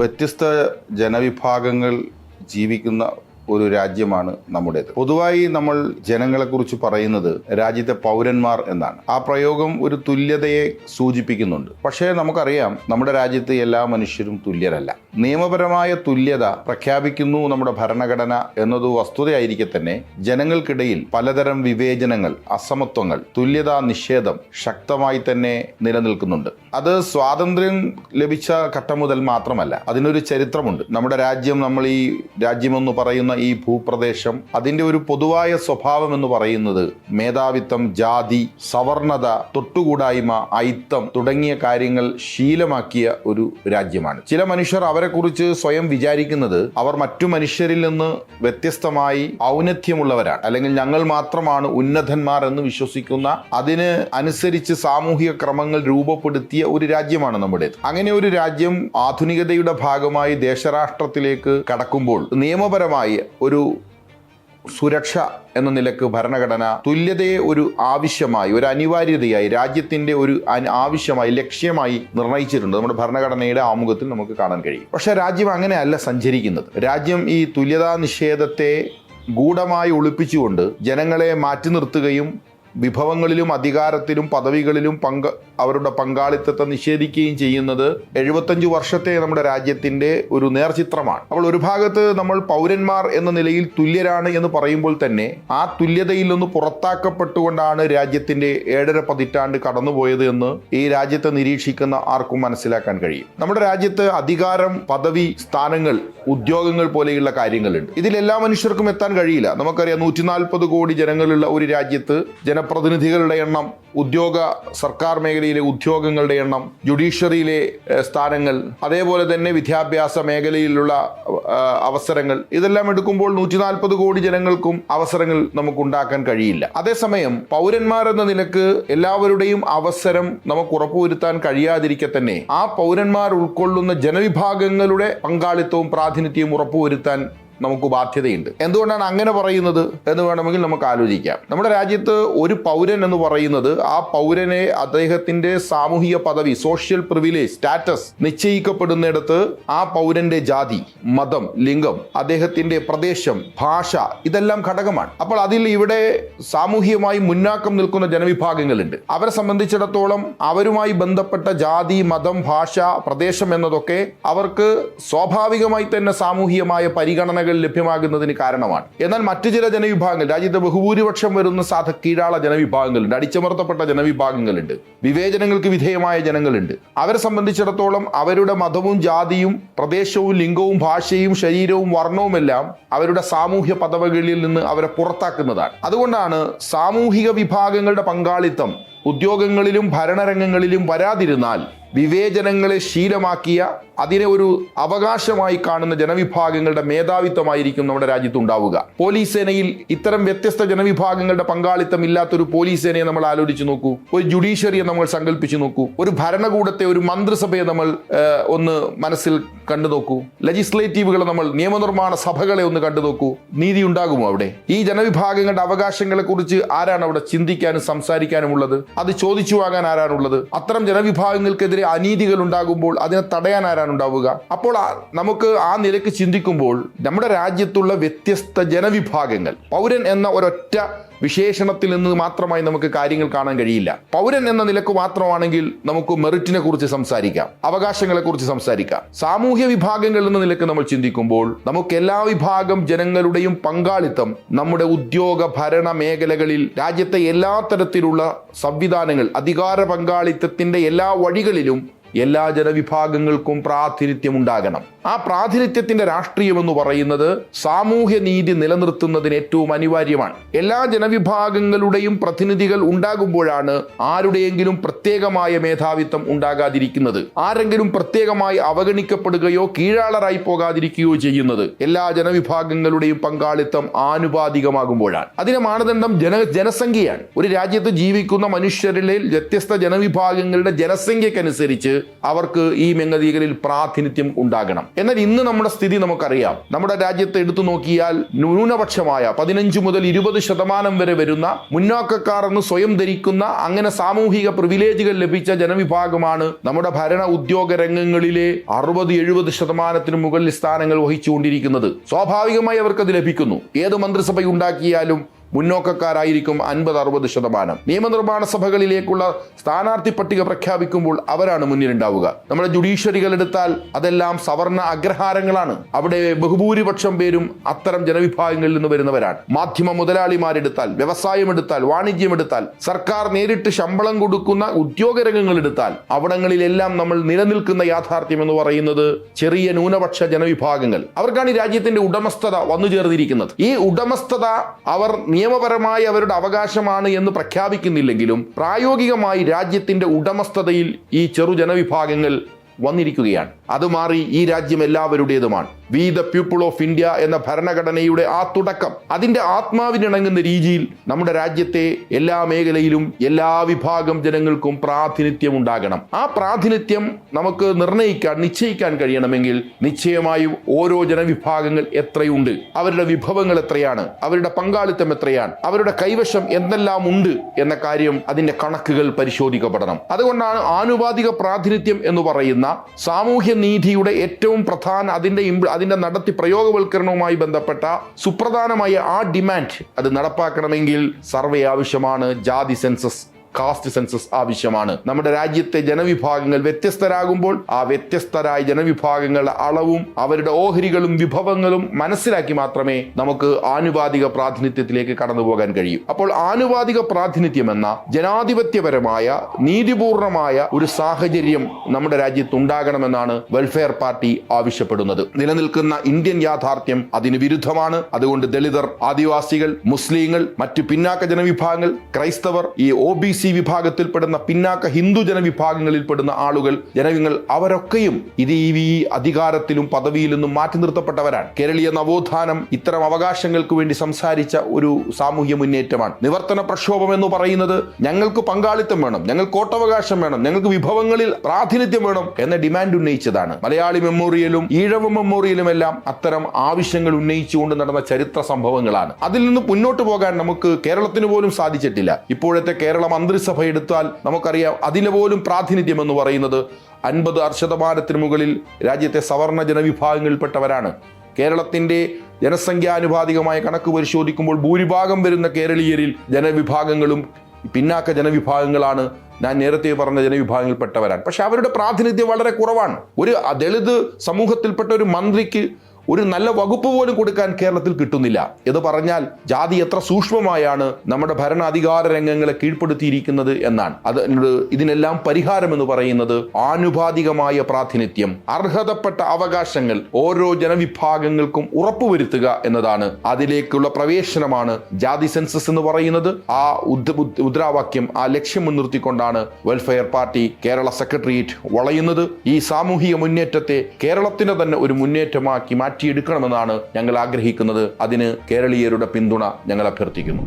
വ്യത്യസ്ത ജനവിഭാഗങ്ങൾ ജീവിക്കുന്ന ഒരു രാജ്യമാണ് നമ്മുടേത്. പൊതുവായി നമ്മൾ ജനങ്ങളെക്കുറിച്ച് പറയുന്നത് രാജ്യത്തെ പൗരന്മാർ എന്നാണ്. ആ പ്രയോഗം ഒരു തുല്യതയെ സൂചിപ്പിക്കുന്നുണ്ട്. പക്ഷേ നമുക്കറിയാം നമ്മുടെ രാജ്യത്ത് എല്ലാ മനുഷ്യരും തുല്യരല്ല. നിയമപരമായ തുല്യത പ്രഖ്യാപിക്കുന്നു നമ്മുടെ ഭരണഘടന എന്നത് വസ്തുതയായിരിക്കെ തന്നെ ജനങ്ങൾക്കിടയിൽ പലതരം വിവേചനങ്ങൾ അസമത്വങ്ങൾ തുല്യതാ നിഷേധം ശക്തമായി തന്നെ നിലനിൽക്കുന്നുണ്ട്. അത് സ്വാതന്ത്ര്യം ലഭിച്ച ഘട്ടം മുതൽ മാത്രമല്ല അതിനൊരു ചരിത്രമുണ്ട്. നമ്മുടെ രാജ്യം നമ്മൾ ഈ രാജ്യമെന്ന് പറയുന്ന ഈ ഭൂപ്രദേശം അതിന്റെ ഒരു പൊതുവായ സ്വഭാവം എന്ന് പറയുന്നത് മേധാവിത്വം ജാതി സവർണത തൊട്ടുകൂടായ്മ ഐത്തം തുടങ്ങിയ കാര്യങ്ങൾ ശീലമാക്കിയ ഒരു രാജ്യമാണ്. ചില മനുഷ്യർ അവരെക്കുറിച്ച് സ്വയം വിചാരിക്കുന്നത് അവർ മറ്റു മനുഷ്യരിൽ നിന്ന് വ്യത്യസ്തമായി ഔന്നത്യമുള്ളവരാണ്. അല്ലെങ്കിൽ ഞങ്ങൾ മാത്രമാണ് ഉന്നതന്മാർ എന്ന് വിശ്വസിക്കുന്ന അതിന് അനുസരിച്ച് സാമൂഹിക ക്രമങ്ങൾ രൂപപ്പെടുത്തിയ ഒരു രാജ്യമാണ് നമ്മുടേത്. അങ്ങനെ ഒരു രാജ്യം ആധുനികതയുടെ ഭാഗമായി ദേശരാഷ്ട്രത്തിലേക്ക് കടക്കുമ്പോൾ നിയമപരമായി ഒരു സുരക്ഷ എന്ന നിലയ്ക്ക് ഭരണഘടന തുല്യതയെ ഒരു ആവശ്യമായി ഒരു അനിവാര്യതയായി രാജ്യത്തിന്റെ ഒരു ആവശ്യമായി ലക്ഷ്യമായി നിർണയിച്ചിട്ടുണ്ട്. നമ്മുടെ ഭരണഘടനയുടെ ആമുഖത്തിൽ നമുക്ക് കാണാൻ കഴിയും. പക്ഷേ രാജ്യം അങ്ങനെയല്ല സഞ്ചരിക്കുന്നത്. രാജ്യം ഈ തുല്യതാ നിഷേധത്തെ ഗൂഢമായി ഒളിപ്പിച്ചുകൊണ്ട് ജനങ്ങളെ മാറ്റി നിർത്തുകയും വിഭവങ്ങളിലും അധികാരത്തിലും പദവികളിലും പങ്ക് അവരുടെ പങ്കാളിത്തത്തെ നിഷേധിക്കുകയും ചെയ്യുന്നത് എഴുപത്തഞ്ച് വർഷത്തെ നമ്മുടെ രാജ്യത്തിന്റെ ഒരു നേർചിത്രമാണ്. അപ്പോൾ ഒരു ഭാഗത്ത് നമ്മൾ പൗരന്മാർ എന്ന നിലയിൽ തുല്യരാണ് എന്ന് പറയുമ്പോൾ തന്നെ ആ തുല്യതയിൽ നിന്ന് പുറത്താക്കപ്പെട്ടുകൊണ്ടാണ് രാജ്യത്തിന്റെ ഏഴര പതിറ്റാണ്ട് കടന്നുപോയത് എന്ന് ഈ രാജ്യത്തെ നിരീക്ഷിക്കുന്ന ആർക്കും മനസ്സിലാക്കാൻ കഴിയും. നമ്മുടെ രാജ്യത്ത് അധികാരം പദവി സ്ഥാനങ്ങൾ ഉദ്യോഗങ്ങൾ പോലെയുള്ള കാര്യങ്ങളുണ്ട്. ഇതിൽ എല്ലാ മനുഷ്യർക്കും എത്താൻ കഴിയില്ല. നമുക്കറിയാം നൂറ്റി കോടി ജനങ്ങളുള്ള ഒരു രാജ്യത്ത് ജനപ്രതിനിധികളുടെ എണ്ണം ഉദ്യോഗ സർക്കാർ മേഖലയിലെ ഉദ്യോഗങ്ങളുടെ എണ്ണം ജുഡീഷ്യറിയിലെ സ്ഥാനങ്ങൾ അതേപോലെ തന്നെ വിദ്യാഭ്യാസ മേഖലയിലുള്ള അവസരങ്ങൾ ഇതെല്ലാം എടുക്കുമ്പോൾ നൂറ്റി നാൽപ്പത് കോടി ജനങ്ങൾക്കും അവസരങ്ങൾ നമുക്ക് ഉണ്ടാക്കാൻ കഴിയില്ല. അതേസമയം പൗരന്മാരെന്ന നിലയ്ക്ക് എല്ലാവരുടെയും അവസരം നമുക്ക് ഉറപ്പുവരുത്താൻ കഴിയാതിരിക്കെ തന്നെ ആ പൗരന്മാർ ഉൾക്കൊള്ളുന്ന ജനവിഭാഗങ്ങളുടെ പങ്കാളിത്തവും പ്രാതിനിധ്യവും ഉറപ്പുവരുത്താൻ നമുക്ക് ബാധ്യതയുണ്ട്. എന്തുകൊണ്ടാണ് അങ്ങനെ പറയുന്നത് എന്ന് വേണമെങ്കിൽ നമുക്ക് ആലോചിക്കാം. നമ്മുടെ രാജ്യത്ത് ഒരു പൗരൻ എന്ന് പറയുന്നത് ആ പൗരനെ അദ്ദേഹത്തിന്റെ സാമൂഹിക പദവി സോഷ്യൽ പ്രിവിലേജ് സ്റ്റാറ്റസ് നിശ്ചയിക്കപ്പെടുന്നിടത്ത് ആ പൗരന്റെ ജാതി മതം ലിംഗം അദ്ദേഹത്തിന്റെ പ്രദേശം ഭാഷ ഇതെല്ലാം ഘടകമാണ്. അപ്പോൾ അതിൽ ഇവിടെ സാമൂഹികമായി മുന്നാക്കം നിൽക്കുന്ന ജനവിഭാഗങ്ങളുണ്ട്. അവരെ സംബന്ധിച്ചിടത്തോളം അവരുമായി ബന്ധപ്പെട്ട ജാതി മതം ഭാഷ പ്രദേശം എന്നതൊക്കെ അവർക്ക് സ്വാഭാവികമായി തന്നെ സാമൂഹികമായ പരിഗണനകൾ ലഭ്യമാകുന്നതിന് കാരണമാണ്. എന്നാൽ മറ്റു ചില ജനവിഭാഗങ്ങൾ രാജ്യത്തെ ബഹുഭൂരിപക്ഷം വരുന്ന സാധ കീഴാള ജനവിഭാഗങ്ങളുണ്ട് അടിച്ചമർത്തപ്പെട്ട ജനവിഭാഗങ്ങളുണ്ട് വിവേചനങ്ങൾക്ക് വിധേയമായ ജനങ്ങളുണ്ട്. അവരെ സംബന്ധിച്ചിടത്തോളം അവരുടെ മതവും ജാതിയും പ്രദേശവും ലിംഗവും ഭാഷയും ശരീരവും വർണവുമെല്ലാം അവരുടെ സാമൂഹ്യ പദവികളിൽ നിന്ന് അവരെ പുറത്താക്കുന്നതാണ്. അതുകൊണ്ടാണ് സാമൂഹിക വിഭാഗങ്ങളുടെ പങ്കാളിത്തം ഉദ്യോഗങ്ങളിലും ഭരണരംഗങ്ങളിലും വരാതിരുന്നാൽ വിവേചനങ്ങളെ ശീലമാക്കിയ അതിനെ ഒരു അവകാശമായി കാണുന്ന ജനവിഭാഗങ്ങളുടെ മേധാവിത്വമായിരിക്കും നമ്മുടെ രാജ്യത്ത് ഉണ്ടാവുക. പോലീസ് സേനയിൽ ഇത്തരം വ്യത്യസ്ത ജനവിഭാഗങ്ങളുടെ പങ്കാളിത്തം ഇല്ലാത്തൊരു പോലീസ് സേനയെ നമ്മൾ ആലോചിച്ച് നോക്കൂ. ഒരു ജുഡീഷ്യറിയെ നമ്മൾ സങ്കല്പിച്ചു നോക്കൂ. ഒരു ഭരണകൂടത്തെ ഒരു മന്ത്രിസഭയെ നമ്മൾ ഒന്ന് മനസ്സിൽ കണ്ടു നോക്കൂ. ലെജിസ്ലേറ്റീവുകളെ നമ്മൾ നിയമനിർമ്മാണ സഭകളെ ഒന്ന് കണ്ടു നോക്കൂ. നീതി ഉണ്ടാകുമോ അവിടെ? ഈ ജനവിഭാഗങ്ങളുടെ അവകാശങ്ങളെ കുറിച്ച് ആരാണ് അവിടെ ചിന്തിക്കാനും സംസാരിക്കാനും ഉള്ളത് അത് ചോദിച്ചു വാങ്ങാൻ ആരാണുള്ളത്? അത്തരം ജനവിഭാഗങ്ങൾക്കെതിരെ അനീതികൾ ഉണ്ടാകുമ്പോൾ അതിനെ തടയാൻ ആരാണ് ഉണ്ടാവുക? അപ്പോൾ നമുക്ക് ആ നിലയ്ക്ക് ചിന്തിക്കുമ്പോൾ നമ്മുടെ രാജ്യത്തുള്ള വ്യത്യസ്ത ജനവിഭാഗങ്ങൾ പൗരൻ എന്ന ഒരൊറ്റ വിശേഷണത്തിൽ നിന്ന് മാത്രമായി നമുക്ക് കാര്യങ്ങൾ കാണാൻ കഴിയില്ല. പൗരൻ എന്ന നിലയ്ക്ക് മാത്രമാണെങ്കിൽ നമുക്ക് മെറിറ്റിനെ കുറിച്ച് സംസാരിക്കാം. അവകാശങ്ങളെ കുറിച്ച് സംസാരിക്കാം. സാമൂഹ്യ വിഭാഗങ്ങൾ എന്ന നിലയ്ക്ക് നമ്മൾ ചിന്തിക്കുമ്പോൾ നമുക്ക് എല്ലാ വിഭാഗം ജനങ്ങളുടെയും പങ്കാളിത്തം നമ്മുടെ ഉദ്യോഗ ഭരണ മേഖലകളിൽ രാജ്യത്തെ എല്ലാ തരത്തിലുള്ള സംവിധാനങ്ങൾ അധികാര പങ്കാളിത്തത്തിന്റെ എല്ലാ വഴികളിലും എല്ലാ ജനവിഭാഗങ്ങൾക്കും പ്രാതിനിധ്യം ഉണ്ടാകണം ആ പ്രാതിനിധ്യത്തിന്റെ രാഷ്ട്രീയം എന്ന് പറയുന്നത് സാമൂഹ്യ നീതി നിലനിർത്തുന്നതിന് ഏറ്റവും അനിവാര്യമാണ്. എല്ലാ ജനവിഭാഗങ്ങളുടെയും പ്രതിനിധികൾ ഉണ്ടാകുമ്പോഴാണ് ആരുടെയെങ്കിലും പ്രത്യേകമായ മേധാവിത്വം ഉണ്ടാകാതിരിക്കുന്നത്. ആരെങ്കിലും പ്രത്യേകമായി അവഗണിക്കപ്പെടുകയോ കീഴാളരായി പോകാതിരിക്കുകയോ ചെയ്യുന്നത് എല്ലാ ജനവിഭാഗങ്ങളുടെയും പങ്കാളിത്തം ആനുപാതികമാകുമ്പോഴാണ്. അതിന്റെ മാനദണ്ഡം ജന ജനസംഖ്യയാണ്. ഒരു രാജ്യത്ത് ജീവിക്കുന്ന മനുഷ്യരിലെ വ്യത്യസ്ത ജനവിഭാഗങ്ങളുടെ ജനസംഖ്യക്കനുസരിച്ച് അവർക്ക് ഈ മേഖലയിൽ പ്രാതിനിധ്യം ഉണ്ടാകണം. എന്നാൽ ഇന്ന് നമ്മുടെ സ്ഥിതി നമുക്കറിയാം. നമ്മുടെ രാജ്യത്തെ എടുത്തു നോക്കിയാൽ ന്യൂനപക്ഷമായ പതിനഞ്ച് മുതൽ ഇരുപത് ശതമാനം വരെ വരുന്ന മുന്നോക്കക്കാർ എന്ന് സ്വയം ധരിക്കുന്ന അങ്ങനെ സാമൂഹിക പ്രിവിലേജുകൾ ലഭിച്ച ജനവിഭാഗമാണ് നമ്മുടെ ഭരണ ഉദ്യോഗ രംഗങ്ങളിലെ അറുപത് എഴുപത് ശതമാനത്തിന് മുകളിൽ സ്ഥാനങ്ങൾ വഹിച്ചുകൊണ്ടിരിക്കുന്നത്. സ്വാഭാവികമായി അവർക്കത് ലഭിക്കുന്നു. ഏത് മന്ത്രിസഭ ഉണ്ടാക്കിയാലും മുന്നോക്കക്കാരായിരിക്കും അൻപത് അറുപത് ശതമാനം. നിയമനിർമ്മാണ സഭകളിലേക്കുള്ള സ്ഥാനാർത്ഥി പട്ടിക പ്രഖ്യാപിക്കുമ്പോൾ അവരാണ് മുന്നിലുണ്ടാവുക. നമ്മുടെ ജുഡീഷ്യറികൾ എടുത്താൽ അതെല്ലാം സവർണ അഗ്രഹാരങ്ങളാണ്. അവിടെ ബഹുഭൂരിപക്ഷം പേരും അത്തരം ജനവിഭാഗങ്ങളിൽ നിന്ന് വരുന്നവരാണ്. മാധ്യമ മുതലാളിമാരെടുത്താൽ വ്യവസായം എടുത്താൽ വാണിജ്യം എടുത്താൽ സർക്കാർ നേരിട്ട് ശമ്പളം കൊടുക്കുന്ന ഉദ്യോഗരംഗങ്ങൾ എടുത്താൽ അവിടങ്ങളിലെല്ലാം നമ്മൾ നിലനിൽക്കുന്ന യാഥാർത്ഥ്യം എന്ന് പറയുന്നത് ചെറിയ ന്യൂനപക്ഷ ജനവിഭാഗങ്ങൾ. അവർക്കാണ് ഈ രാജ്യത്തിന്റെ ഉടമസ്ഥത വന്നു ചേർന്നിരിക്കുന്നത് ഈ ഉടമസ്ഥത അവർ നിയമപരമായി അവരുടെ അവകാശമാണ് എന്ന് പ്രഖ്യാപിക്കുന്നില്ലെങ്കിലും പ്രായോഗികമായി രാജ്യത്തിന്റെ ഉടമസ്ഥതയിൽ ഈ ചെറു ജനവിഭാഗങ്ങൾ വന്നിരിക്കുകയാണ്. അത് മാറി ഈ രാജ്യം എല്ലാവരുടേതുമാണ്. We the people of India എന്ന ഭരണഘടനയുടെ ആ തുടക്കം അതിന്റെ ആത്മാവിനിണങ്ങുന്ന രീതിയിൽ നമ്മുടെ രാജ്യത്തെ എല്ലാ മേഖലയിലും എല്ലാ വിഭാഗം ജനങ്ങൾക്കും പ്രാതിനിധ്യം ഉണ്ടാകണം. ആ പ്രാതിനിധ്യം നമുക്ക് നിർണയിക്കാൻ നിശ്ചയിക്കാൻ കഴിയണമെങ്കിൽ നിശ്ചയമായും ഓരോ ജനവിഭാഗങ്ങൾ എത്രയുണ്ട് അവരുടെ വിഭവങ്ങൾ എത്രയാണ് അവരുടെ പങ്കാളിത്തം എത്രയാണ് അവരുടെ കൈവശം എന്തെല്ലാം ഉണ്ട് എന്ന കാര്യം അതിന്റെ കണക്കുകൾ പരിശോധിക്കപ്പെടണം. അതുകൊണ്ടാണ് ആനുപാതിക പ്രാതിനിധ്യം എന്ന് പറയുന്ന സാമൂഹ്യ നീതിയുടെ ഏറ്റവും പ്രധാന അതിന്റെ അതിന്റെ നടത്തി പ്രയോഗവൽക്കരണവുമായി ബന്ധപ്പെട്ട സുപ്രധാനമായ ആ ഡിമാൻഡ് അത് നടപ്പാക്കണമെങ്കിൽ സർവേ ആവശ്യമാണ് ജാതി സെൻസസ് കാസ്റ്റ് സെൻസസ് ആവശ്യമാണ്. നമ്മുടെ രാജ്യത്തെ ജനവിഭാഗങ്ങൾ വ്യത്യസ്തരാകുമ്പോൾ ആ വ്യത്യസ്തരായ ജനവിഭാഗങ്ങളുടെ അളവും അവരുടെ ഓഹരികളും വിഭവങ്ങളും മനസ്സിലാക്കി മാത്രമേ നമുക്ക് ആനുപാതിക പ്രാതിനിധ്യത്തിലേക്ക് കടന്നു പോകാൻ കഴിയൂ. അപ്പോൾ ആനുപാതിക പ്രാതിനിധ്യം എന്ന ജനാധിപത്യപരമായ നീതിപൂർണമായ ഒരു സാഹചര്യം നമ്മുടെ രാജ്യത്ത് ഉണ്ടാകണമെന്നാണ് വെൽഫെയർ പാർട്ടി ആവശ്യപ്പെടുന്നത്. നിലനിൽക്കുന്ന ഇന്ത്യൻ യാഥാർത്ഥ്യം അതിന് വിരുദ്ധമാണ്. അതുകൊണ്ട് ദളിതർ ആദിവാസികൾ മുസ്ലിങ്ങൾ മറ്റു പിന്നാക്ക ജനവിഭാഗങ്ങൾ ക്രൈസ്തവർ ഈ ഒ ബി സി വിഭാഗത്തിൽപ്പെടുന്ന പിന്നാക്ക ഹിന്ദു ജനവിഭാഗങ്ങളിൽപ്പെടുന്ന ആളുകൾ ജനങ്ങൾ അവരൊക്കെയും ഇത് ഈ അധികാരത്തിലും പദവിയിൽ നിന്നും മാറ്റി നിർത്തപ്പെട്ടവരാണ്. കേരളീയ നവോത്ഥാനം ഇത്തരം അവകാശങ്ങൾക്ക് വേണ്ടി സംസാരിച്ച ഒരു സാമൂഹ്യ മുന്നേറ്റമാണ്. നിവർത്തന പ്രക്ഷോഭം എന്ന് പറയുന്നത് ഞങ്ങൾക്ക് പങ്കാളിത്തം വേണം ഞങ്ങൾ കോട്ടവകാശം വേണം ഞങ്ങൾക്ക് വിഭവങ്ങളിൽ പ്രാതിനിധ്യം വേണം എന്ന ഡിമാൻഡ് ഉന്നയിച്ചതാണ്. മലയാളി മെമ്മോറിയലും ഈഴവ മെമ്മോറിയലും എല്ലാം അത്തരം ആവശ്യങ്ങൾ ഉന്നയിച്ചുകൊണ്ട് നടന്ന ചരിത്ര സംഭവങ്ങളാണ്. അതിൽ നിന്ന് മുന്നോട്ട് പോകാൻ നമുക്ക് കേരളത്തിന് പോലും സാധിച്ചിട്ടില്ല. ഇപ്പോഴത്തെ കേരള മന്ത്രിസഭ എടുത്താൽ നമുക്കറിയാം അതിന് പോലും പ്രാതിനിധ്യം എന്ന് പറയുന്നത് അൻപത് ശതമാനത്തിന് മുകളിൽ രാജ്യത്തെ സവർണ ജനവിഭാഗങ്ങളിൽപ്പെട്ടവരാണ്. കേരളത്തിന്റെ ജനസംഖ്യാനുപാതികമായ കണക്ക് പരിശോധിക്കുമ്പോൾ ഭൂരിഭാഗം വരുന്ന കേരളീയരിൽ ജനവിഭാഗങ്ങളും പിന്നാക്ക ജനവിഭാഗങ്ങളാണ്. ഞാൻ നേരത്തെ പറഞ്ഞ ജനവിഭാഗങ്ങളിൽപ്പെട്ടവരാണ്. പക്ഷെ അവരുടെ പ്രാതിനിധ്യം വളരെ കുറവാണ്. ഒരു ദളിത് സമൂഹത്തിൽപ്പെട്ട ഒരു മന്ത്രിക്ക് ഒരു നല്ല വകുപ്പ് പോലും കൊടുക്കാൻ കേരളത്തിൽ കിട്ടുന്നില്ല. എന്ന് പറഞ്ഞാൽ ജാതി എത്ര സൂക്ഷ്മമായാണ് നമ്മുടെ ഭരണാധികാര രംഗങ്ങളെ കീഴ്പ്പെടുത്തിയിരിക്കുന്നത് എന്നാണ്. അത് ഇതിനെല്ലാം പരിഹാരം എന്ന് പറയുന്നത് ആനുപാതികമായ പ്രാതിനിധ്യം അർഹതപ്പെട്ട അവകാശങ്ങൾ ഓരോ ജനവിഭാഗങ്ങൾക്കും ഉറപ്പുവരുത്തുക എന്നതാണ് അതിലേക്കുള്ള പ്രവേശനമാണ് ജാതി സെൻസസ് എന്ന് പറയുന്നത്. ആ മുദ്രാവാക്യം ആ ലക്ഷ്യം മുൻനിർത്തിക്കൊണ്ടാണ് വെൽഫെയർ പാർട്ടി കേരള സെക്രട്ടേറിയറ്റ് വളയുന്നത്. ഈ സാമൂഹിക മുന്നേറ്റത്തെ കേരളത്തിന്റെ തന്നെ ഒരു മുന്നേറ്റമാക്കി മാറ്റിയെടുക്കണമെന്നാണ് ഞങ്ങൾ ആഗ്രഹിക്കുന്നത്. അതിന് കേരളീയരുടെ പിന്തുണ ഞങ്ങൾ അഭ്യർത്ഥിക്കുന്നു.